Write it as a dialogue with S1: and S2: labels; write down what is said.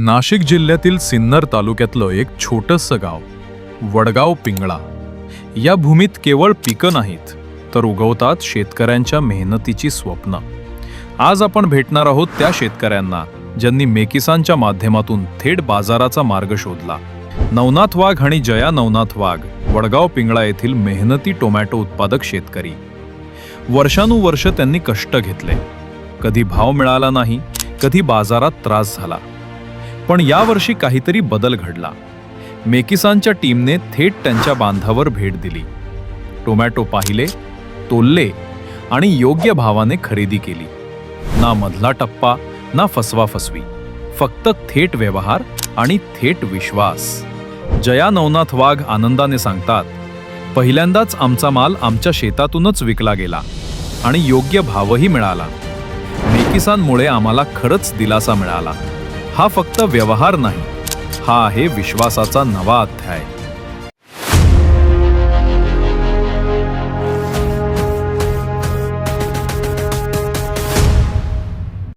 S1: नाशिक जिल्ह्यातील सिन्नर तालुक्यातलं एक छोटंसं गाव वडगाव पिंगळा. या भूमीत केवळ पिकं नाहीत तर उगवतात शेतकऱ्यांच्या मेहनतीची स्वप्न. आज आपण भेटणार आहोत त्या शेतकऱ्यांना ज्यांनी मेकिसानच्या माध्यमातून थेट बाजाराचा मार्ग शोधला. नवनाथ वाघ आणि जया नवनाथ वाघ वडगाव पिंगळा येथील मेहनती टोमॅटो उत्पादक शेतकरी. वर्षानुवर्ष त्यांनी कष्ट घेतले. कधी भाव मिळाला नाही कधी बाजारात त्रास झाला. पण यावर्षी काहीतरी बदल घडला. मेकिसानच्या टीमने थेट त्यांच्या बांधावर भेट दिली. टोमॅटो पाहिले तोलले आणि योग्य भावाने खरेदी केली. ना मधला टप्पा ना फसवा फसवी फक्त थेट व्यवहार आणि थेट विश्वास. जया नवनाथ वाघ आनंदाने सांगतात पहिल्यांदाच आमचा माल आमच्या शेतातूनच विकला गेला आणि योग्य भावही मिळाला. मेकिसानमुळे आम्हाला खरंच दिलासा मिळाला. हा फक्त व्यवहार नाही हा आहे विश्वासाचा नवा अध्याय.